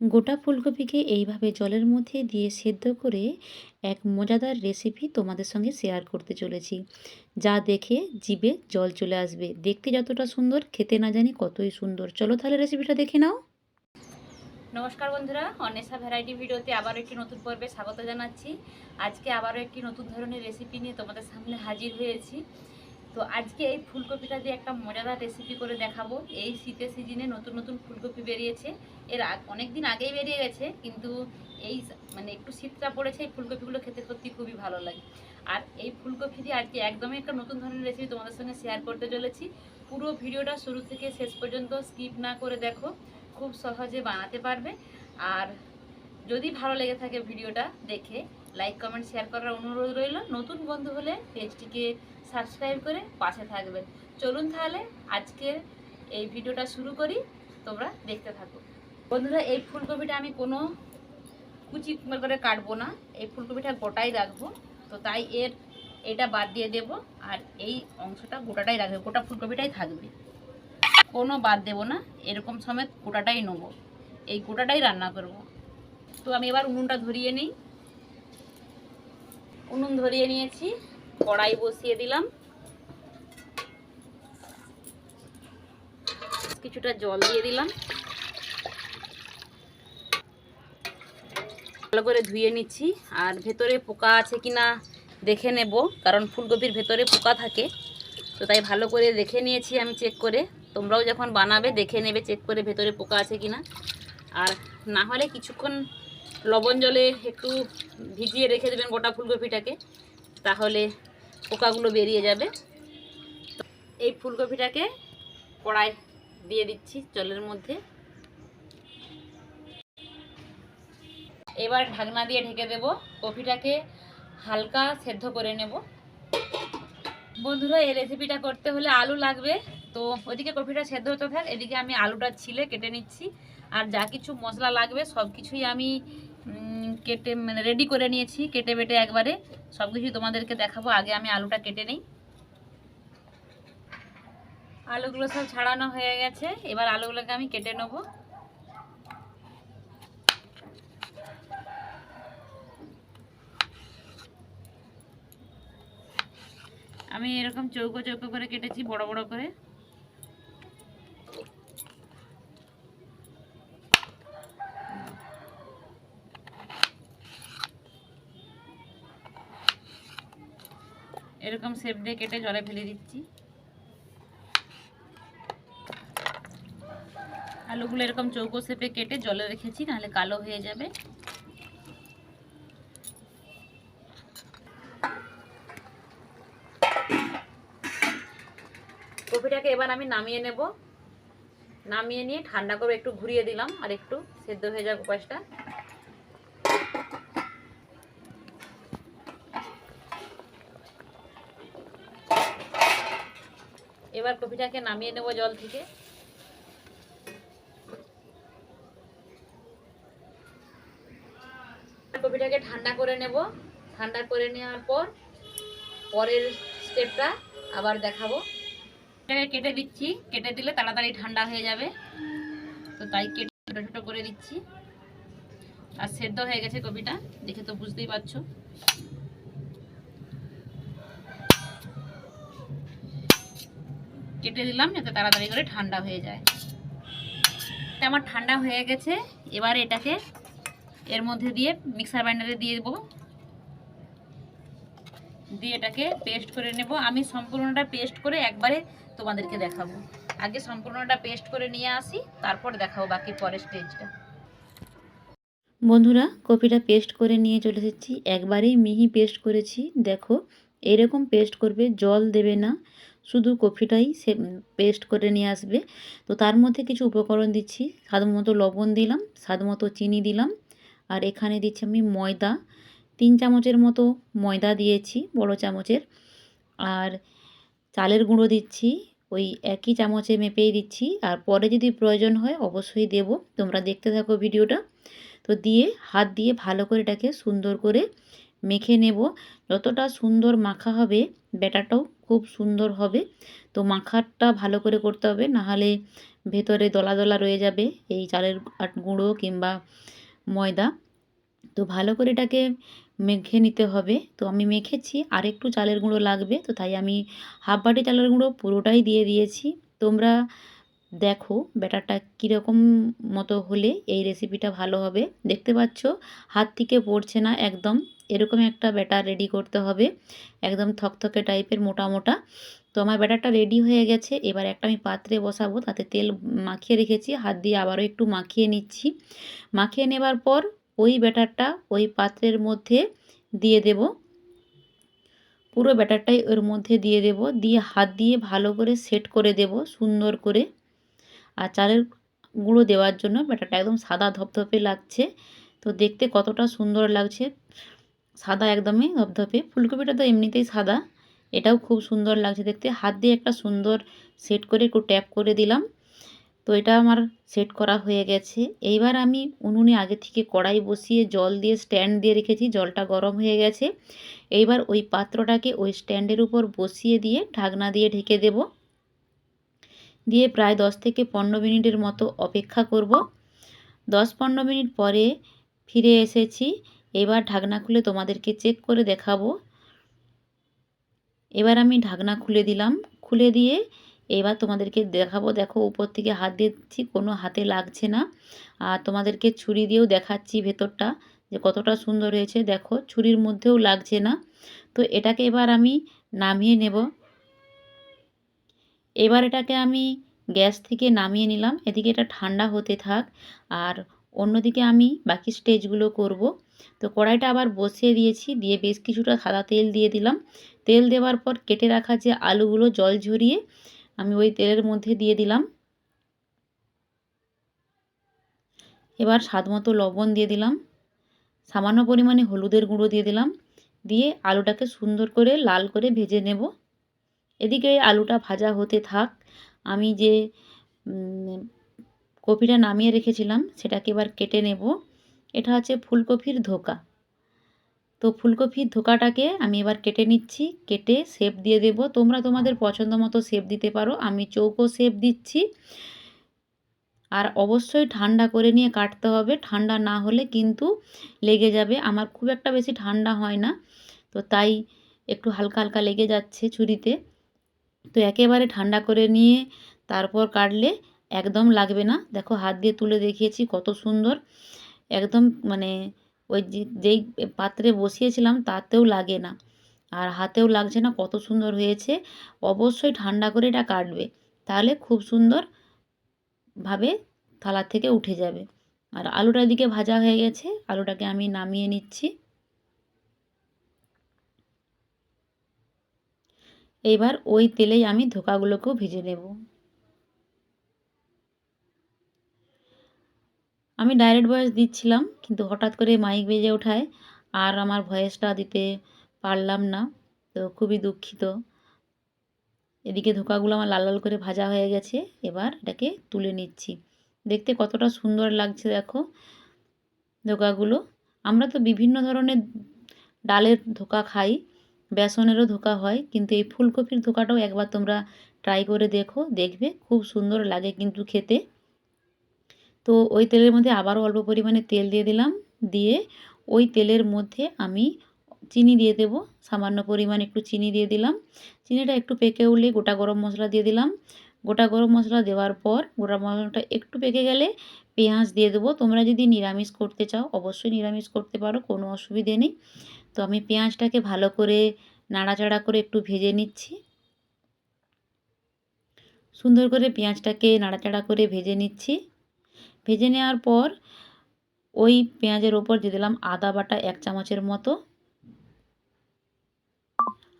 গোটা ফুলকপিকে এইভাবে জলের মধ্যে দিয়ে সেদ্ধ করে এক মজাদার রেসিপি তোমাদের সঙ্গে শেয়ার করতে চলেছি। যা দেখে জিভে জল চলে আসবে। দেখতে যতটা সুন্দর, খেতে না জানি কতই সুন্দর। চলো তাহলে রেসিপিটা দেখে নাও। নমস্কার বন্ধুরা অনেসা ভ্যারাইটি ভিডিওতে আবারও একটি নতুন পর্বে স্বাগত জানাচ্ছি। আজকে আবারও একটি নতুন ধরনের রেসিপি নিয়ে তোমাদের সামনে হাজির হয়েছি। তো আজকে এই ফুলকপিটা দিয়ে একটা মজাদার রেসিপি করে দেখাবো। এই শীতের সিজনে নতুন নতুন ফুলকপি বেরিয়েছে। এর অনেক দিন আগেই বেরিয়ে গেছে, কিন্তু এই মানে একটু শীতটা পড়েছে, এই ফুলকপিগুলো খেতে সত্যি খুবই ভালো লাগে। আর এই ফুলকপি দিয়ে আজকে একদমই একটা নতুন ধরনের রেসিপি তোমাদের সঙ্গে শেয়ার করতে চলেছি। পুরো ভিডিওটা শুরু থেকে শেষ পর্যন্ত স্কিপ না করে দেখো, খুব সহজে বানাতে পারবে। আর যদি ভালো লেগে থাকে ভিডিওটা দেখে লাইক কমেন্ট শেয়ার করার অনুরোধ রইল। নতুন বন্ধু হলে পেজটিকে সাবস্ক্রাইব করে পাশে থাকবেন। চলুন তাহলে আজকের এই ভিডিওটা শুরু করি। তোমরা দেখতে থাকো। বন্ধুরা, এই ফুলকপিটা আমি কোনো কুচি করে কাটবো না। এই ফুলকপিটা গোটাই রাখব। তো তাই এর এটা বাদ দিয়ে দেব। আর এই অংশটা গোটাটাই রাখবে। গোটা ফুলকপিটাই থাকবে। কোনো বাদ দেব না। এরকম সমেত গোটাটাই নেব। এই গোটাটাই রান্না করব। তো আমি এবার উনুনটা ধরিয়ে নিই। উনুন ধরিয়ে নিয়েছি, কড়াই বসিয়ে দিলাম। কিছুটা জল দিয়ে দিলাম। ভালো করে ধুয়ে নিচ্ছি, আর ভেতরে পোকা আছে কিনা দেখে নেব, কারণ ফুলকপির ভেতরে পোকা থাকে। তো তাই ভালো করে দেখে নিয়েছি আমি চেক করে। তোমরাও যখন বানাবে, দেখে নেবে, চেক করে ভেতরে পোকা আছে কিনা। আর না হলে কিছুক্ষণ লবণ জলে একটু ভিজিয়ে রেখে দেবেন গোটা ফুলকপিটাকে, তাহলে পোকাগুলো বেরিয়ে যাবে। এই ফুলকপিটাকে কড়াই দিয়ে দিচ্ছি জলের মধ্যে। এবার ঢাকনা দিয়ে ঢেকে দেব, কপিটাকে হালকা সেদ্ধ করে নেব। বন্ধুরা, এই রেসিপিটা করতে হলে আলু লাগবে, তো ওইদিকে কপিটা সেদ্ধ হতে থাক, এদিকে আমি আলুটা ছিলে কেটে নিচ্ছি। আর যা কিছু মশলা লাগবে সব কিছুই আমি কেটে মানে রেডি করে নিয়েছি, কেটে বেটে একবারে। সব কিছু তোমাদেরকে দেখাবো। আগে আমি আলুটা কেটে নিই। আলুগুলো সব ছাড়ানো হয়ে গেছে। এবার আলুগুলোকে আমি কেটে নেব। আমি এরকম চৌকো চৌকো করে কেটেছি, বড় বড় করে। এরকম শেপ দিয়ে কেটে জলে ফেলে দিচ্ছি। আলুগুলো এরকম চৌকো শেপে কেটে জলে রেখেছি, নাহলে কালো হয়ে যাবে। কপিটাকে এবার আমি নামিয়ে নেব। নামিয়ে নিয়ে ঠান্ডা করে একটু ঘুরিয়ে দিলাম, আর একটু সেদ্ধ হয়ে যাক উপাসটা এবার কপিটাকে নামিয়ে নেব জল থেকে। কপিটাকে ঠান্ডা করে নেব। ঠান্ডা করে নেওয়ার পর পরের স্টেপটা আবার দেখাবো। এটাকে কেটে দিচ্ছি। কেটে দিলে তাড়াতাড়ি ঠান্ডা হয়ে যাবে। তো তাই কেটে ছোটো ছোটো করে দিচ্ছি। আর সেদ্ধ হয়ে গেছে কপিটা। দেখে তো বুঝতেই পারছ। কেটে দিলাম যাতে তাড়াতাড়ি করে ঠান্ডা হয়ে যায়। আমার ঠান্ডা হয়ে গেছে, এবার এটাকে এর মধ্যে দিয়ে মিক্সার গ্রাইন্ডারে দিয়ে দেবো। দিয়ে এটাকে পেস্ট করে নেব। আমি সম্পূর্ণটা পেস্ট করে একবারে তোমাদেরকে দেখাবো। আগে সম্পূর্ণটা পেস্ট করে নিয়ে আসি, তারপর দেখাবো বাকি পরের স্টেজটা। বন্ধুরা, কপিটা পেস্ট করে নিয়ে চলে এসেছি। একবারেই মিহি পেস্ট করেছি। দেখো, এরকম পেস্ট করবে, জল দেবে না। শুধু কফিটাই সে পেস্ট করে নিয়ে আসবে। তো তার মধ্যে কিছু উপকরণ দিচ্ছি। স্বাদ মতো লবণ দিলাম, স্বাদ মতো চিনি দিলাম। আর এখানে দিচ্ছি আমি ময়দা। তিন চামচের মতো ময়দা দিয়েছি, বড় চামচের। আর চালের গুঁড়ো দিচ্ছি, ওই একই চামচে মেপেই দিচ্ছি। আর পরে যদি প্রয়োজন হয় অবশ্যই দেব। তোমরা দেখতে থাকো ভিডিওটা। তো দিয়ে, হাত দিয়ে ভালো করে এটাকে সুন্দর করে মেখে নেব। যতটা সুন্দর মাখা হবে, ব্যাটারটাও খুব সুন্দর হবে। তো মাখাটা ভালো করে করতে হবে, নাহলে ভেতরে দলা দলা রয়ে যাবে এই চালের গুঁড়ো কিংবা ময়দা। তো ভালো করে এটাকে মেখে নিতে হবে। তো আমি মেখেছি আর একটু চালের গুঁড়ো লাগবে, তো তাই আমি হাফ বাটি চালের গুঁড়ো পুরোটাই দিয়ে দিয়েছি। তোমরা দেখো ব্যাটারটা কীরকম মতো হলে এই রেসিপিটা ভালো হবে। দেখতে পাচ্ছ, হাত থেকে পড়ছে না একদম। এরকম একটা ব্যাটার রেডি করতে হবে। একদম থকথকে টাইপের মোটা মোটা। তো আমার ব্যাটারটা রেডি হয়ে গেছে। এবার একটা আমি পাত্রে বসাবো, তাতে তেল মাখিয়ে রেখেছি। হাত দিয়ে আবারও একটু মাখিয়ে নিচ্ছি। মাখিয়ে নেবার পর ওই ব্যাটারটা ওই পাত্রের মধ্যে দিয়ে দেব। পুরো ব্যাটারটাই ওর মধ্যে দিয়ে দেব। দিয়ে হাত দিয়ে ভালো করে সেট করে দেব, সুন্দর করে। আর চালের গুঁড়ো দেওয়ার জন্য ব্যাটারটা একদম সাদা ধপধপে লাগছে। তো দেখতে কতটা সুন্দর লাগছে। সাদা একদমই ধপধপে। ফুলকপিটা তো এমনিতেই সাদা। এটাও খুব সুন্দর লাগছে দেখতে। হাত দিয়ে একটা সুন্দর সেট করে একটু ট্যাপ করে দিলাম। তো এটা আমার সেট করা হয়ে গেছে। এইবার আমি উনুনে আগে থেকে কড়াই বসিয়ে জল দিয়ে স্ট্যান্ড দিয়ে রেখেছি। জলটা গরম হয়ে গেছে। এইবার ওই পাত্রটাকে ওই স্ট্যান্ডের উপর বসিয়ে দিয়ে ঢাকনা দিয়ে ঢেকে দেব। দিয়ে প্রায় দশ থেকে পনেরো মিনিটের মতো অপেক্ষা করব। দশ পনেরো মিনিট পরে ফিরে এসেছি। এবার ঢাকনা খুলে তোমাদেরকে চেক করে দেখাবো। এবার আমি ঢাকনা খুলে দিলাম। খুলে দিয়ে এবার তোমাদেরকে দেখাবো। দেখো, উপর থেকে হাত দিচ্ছি, কোনো হাতে লাগছে না। আর তোমাদেরকে ছুরি দিয়েও দেখাচ্ছি ভেতরটা, যে কতটা সুন্দর হয়েছে। দেখো, ছুরির মধ্যেও লাগছে না। তো এটাকে এবার আমি নামিয়ে নেব। এবার এটাকে আমি গ্যাস থেকে নামিয়ে নিলাম। এদিকে এটা ঠান্ডা হতে থাক। আর অন্যদিকে আমি বাকি স্টেজগুলো করব। তো কড়াইটা আবার বসিয়ে দিয়েছি। দিয়ে বেশ কিছুটা সাদা তেল দিয়ে দিলাম। তেল দেওয়ার পর কেটে রাখা যে আলুগুলো, জল ঝরিয়ে আমি ওই তেলের মধ্যে দিয়ে দিলাম। এবার স্বাদ মতো লবণ দিয়ে দিলাম। সামান্য পরিমাণে হলুদের গুঁড়ো দিয়ে দিলাম। দিয়ে আলুটাকে সুন্দর করে লাল করে ভেজে নেব। এদিকে আলুটা ভাজা হতে থাক। আমি যে কপিটা নামিয়ে রেখেছিলাম, সেটাকে এবার কেটে নেব। এটা হচ্ছে ফুলকপির ধোকা। তো ফুলকপির ধোকাটাকে আমি এবার কেটে নিচ্ছি, কেটে শেপ দিয়ে দেব। তোমরা তোমাদের পছন্দ মতো শেপ দিতে পারো। আমি চৌকো শেপ দিচ্ছি। আর অবশ্যই ঠান্ডা করে নিয়ে কাটতে হবে। ঠান্ডা না হলে কিন্তু লেগে যাবে। আমার খুব একটা বেশি ঠান্ডা হয় না। তো তাই একটু হালকা হালকা লেগে যাচ্ছে ছুরিতে তো একেবারে ঠান্ডা করে নিয়ে তারপর কাটলে একদম লাগবে না। দেখো হাত দিয়ে তুলে দেখিয়েছি কত সুন্দর। একদম মানে ওই যেই পাত্রে বসিয়েছিলাম তাতেও লাগে না। আর হাতেও লাগছে না, কত সুন্দর হয়েছে। অবশ্যই ঠান্ডা করে এটা কাটবে, তাহলে খুব সুন্দরভাবে থালা থেকে উঠে যাবে। আর আলুটা দিকে ভাজা হয়ে গেছে, আলুটাকে আমি নামিয়ে নিচ্ছি। এইবার ওই তেলেই আমি ধোকাগুলোকেও ভেজে নেব। আমি ডাইরেক্ট ভয়েস দিচ্ছিলাম, কিন্তু হঠাৎ করে মাইক বেজে ওঠায় আর আমার ভয়েসটা দিতে পারলাম না, তো খুবই দুঃখিত। এদিকে ধোকাগুলো আমার লাল লাল করে ভাজা হয়ে গেছে, এবার এটাকে তুলে নিচ্ছি। দেখতে কতটা সুন্দর লাগছে দেখো ধোকাগুলো। আমরা তো বিভিন্ন ধরনের ডালের ধোকা খাই বেসনেরও ধোকা হয়, কিন্তু এই ফুলকপির ধোকাটাও একবার তোমরা ট্রাই করে দেখো, দেখবে, খুব সুন্দর লাগে কিন্তু খেতে। তো ওই তেলের মধ্যে আবারও অল্প পরিমাণে তেল দিয়ে দিলাম, দিয়ে ওই তেলের মধ্যে আমি চিনি দিয়ে দেব, সামান্য পরিমাণ একটু চিনি দিয়ে দিলাম। চিনিটা একটু পেকে উঠলে গোটা গরম মশলা দিয়ে দিলাম। গোটা গরম মশলা দেওয়ার পর, গোটা মশলাটা একটু পেকে গেলে পেঁয়াজ দিয়ে দেবো। তোমরা যদি নিরামিষ করতে চাও, অবশ্যই নিরামিষ করতে পারো, কোনো অসুবিধে নেই। তো আমি পেঁয়াজটাকে ভালো করে নাড়াচাড়া করে একটু ভেজে নিচ্ছি। সুন্দর করে পেঁয়াজটাকে নাড়াচাড়া করে ভেজে নিচ্ছি। ভেজে নেওয়ার পর ওই পেঁয়াজের ওপর দিয়ে দিলাম আদা বাটা এক চামচের মতো।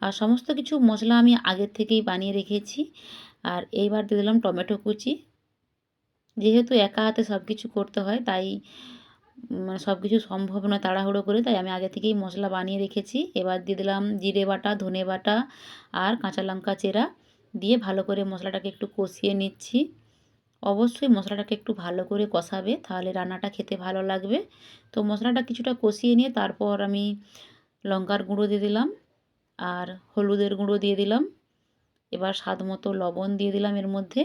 আর সমস্ত কিছু মশলা আমি আগের থেকেই বানিয়ে রেখেছি। আর এইবার দিয়ে দিলাম টমেটো কুচি। যেহেতু একা হাতে সব কিছু করতে হয়, তাই মানে সব কিছু সম্ভব নয় তাড়াহুড়ো করে, তাই আমি আগে থেকেই মশলা বানিয়ে রেখেছি। এবার দিয়ে দিলাম জিরে বাটা, ধনে বাটা আর কাঁচা লঙ্কা চেরা দিয়ে ভালো করে মশলাটাকে একটু কষিয়ে নিচ্ছি। অবশ্যই মশলাটাকে একটু ভালো করে কষাবে, তাহলে রান্নাটা খেতে ভালো লাগবে। তো মশলাটা কিছুটা কষিয়ে নিয়ে তারপর আমি লঙ্কার গুঁড়ো দিয়ে দিলাম আর হলুদের গুঁড়ো দিয়ে দিলাম। এবার স্বাদ মতো লবণ দিয়ে দিলাম এর মধ্যে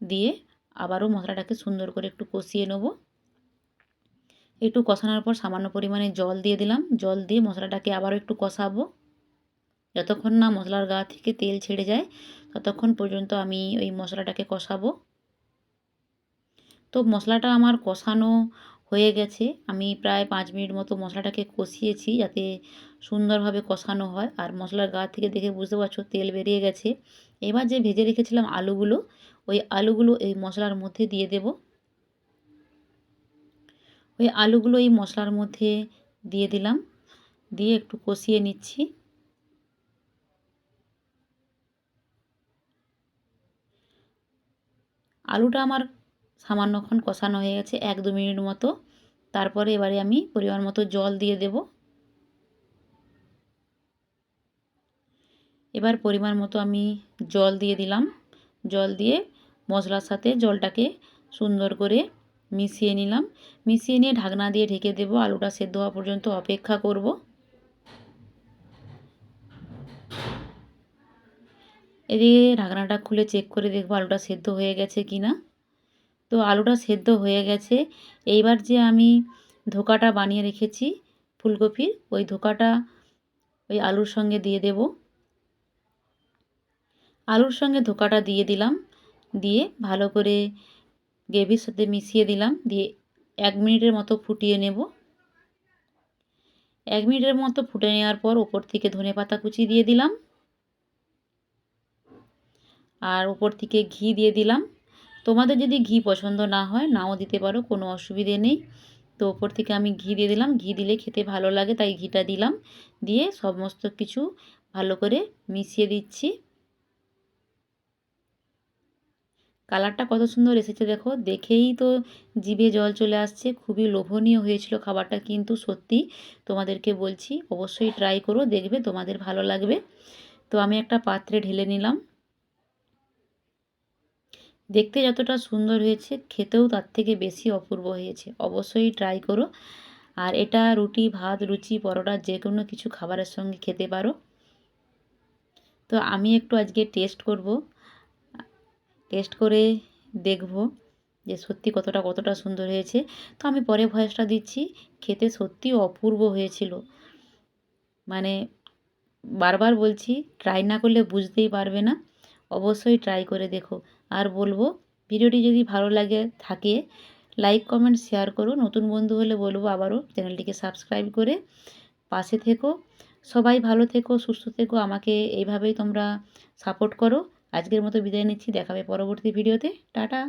দিয়ে আবারও মশলাটাকে সুন্দর করে একটু কষিয়ে নেব। একটু কষানোর পর সামান্য পরিমাণে জল দিয়ে দিলাম। জল দিয়ে মশলাটাকে আবারও একটু কষাবো। যতক্ষণ না মশলার গা থেকে তেল ছেড়ে যায়, ততক্ষণ পর্যন্ত আমি ওই মশলাটাকে কষাবো। তো মশলাটা আমার কষানো হয়ে গেছে। আমি প্রায় পাঁচ মিনিট মতো মশলাটাকে কষিয়েছি যাতে সুন্দরভাবে কষানো হয়। আর মশলার গা থেকে দেখে বুঝতে পারছ তেল বেরিয়ে গেছে। এবার যে ভেজে রেখেছিলাম আলুগুলো ওই আলুগুলো এই মশলার মধ্যে দিয়ে দেব। ওই আলুগুলো এই মশলার মধ্যে দিয়ে দিলাম। দিয়ে একটু কষিয়ে নিচ্ছি। আলুটা আমার সামান্যক্ষণ কষানো হয়ে গেছে এক দু মিনিট মতো। তারপরে এবারে আমি পরিমাণ মতো জল দিয়ে দেব। এবার পরিমাণ মতো আমি জল দিয়ে দিলাম। জল দিয়ে মশলার সাথে জলটাকে সুন্দর করে মিশিয়ে নিলাম। মিশিয়ে নিয়ে ঢাকনা দিয়ে ঢেকে দেব। আলুটা সেদ্ধ হওয়া পর্যন্ত অপেক্ষা করব। এদিকে ঢাকনাটা খুলে চেক করে দেখব আলুটা সেদ্ধ হয়ে গেছে কি না তো আলুটা সেদ্ধ হয়ে গেছে। এইবার যে আমি ধোকাটা বানিয়ে রেখেছি ফুলকপির, ওই ধোকাটা ওই আলুর সঙ্গে দিয়ে দেব। আলুর সঙ্গে ধোকাটা দিয়ে দিলাম। দিয়ে ভালো করে গ্রেভির সাথে মিশিয়ে দিলাম। দিয়ে এক মিনিটের মতো ফুটিয়ে নেব। এক মিনিটের মতো ফুটে নেওয়ার পর ওপর থেকে ধনে পাতা কুচি দিয়ে দিলাম। আর ওপর থেকে ঘি দিয়ে দিলাম। তোমাদের যদি ঘি পছন্দ না হয়, নাও দিতে পারো, কোনো অসুবিধে নেই। তো ওপর থেকে আমি ঘি দিয়ে দিলাম। ঘি দিলে খেতে ভালো লাগে, তাই ঘিটা দিলাম। দিয়ে সমস্ত কিছু ভালো করে মিশিয়ে দিচ্ছি। কালারটা কত সুন্দর এসেছে দেখো। দেখেই তো জিভে জল চলে আসছে, খুবই লোভনীয় হয়েছিল খাবারটা কিন্তু সত্যি। তোমাদেরকে বলছি, অবশ্যই ট্রাই করো, দেখবে তোমাদের ভালো লাগবে। তো আমি একটা পাত্রে ঢেলে নিলাম। দেখতে যতটা সুন্দর হয়েছে, খেতেও তার থেকে বেশি অপূর্ব হয়েছে। অবশ্যই ট্রাই করো। আর এটা রুটি, ভাত, লুচি, পরোটা যে কোনো কিছু খাবারের সঙ্গে খেতে পারো। তো আমি একটু আজকে টেস্ট করব। টেস্ট করে দেখব যে সত্যি কতটা কতটা সুন্দর হয়েছে। তো আমি পরে ভয়েসটা দিচ্ছি, খেতে সত্যি অপূর্ব হয়েছিল। মানে বারবার বলছি ট্রাই না করলে বুঝতেই পারবে না। অবশ্যই ট্রাই করে দেখো। আর বলব, ভিডিওটি যদি ভালো লাগে, থাকে লাইক কমেন্ট শেয়ার করো। নতুন বন্ধু হলে বলব আবারও চ্যানেলটিকে সাবস্ক্রাইব করে পাশে থেকো। সবাই ভালো থেকো, সুস্থ থেকো। আমাকে এইভাবেই তোমরা সাপোর্ট করো। আজকের মতো বিদায় নিচ্ছি দেখাবে পরবর্তী ভিডিওতে। টাটা।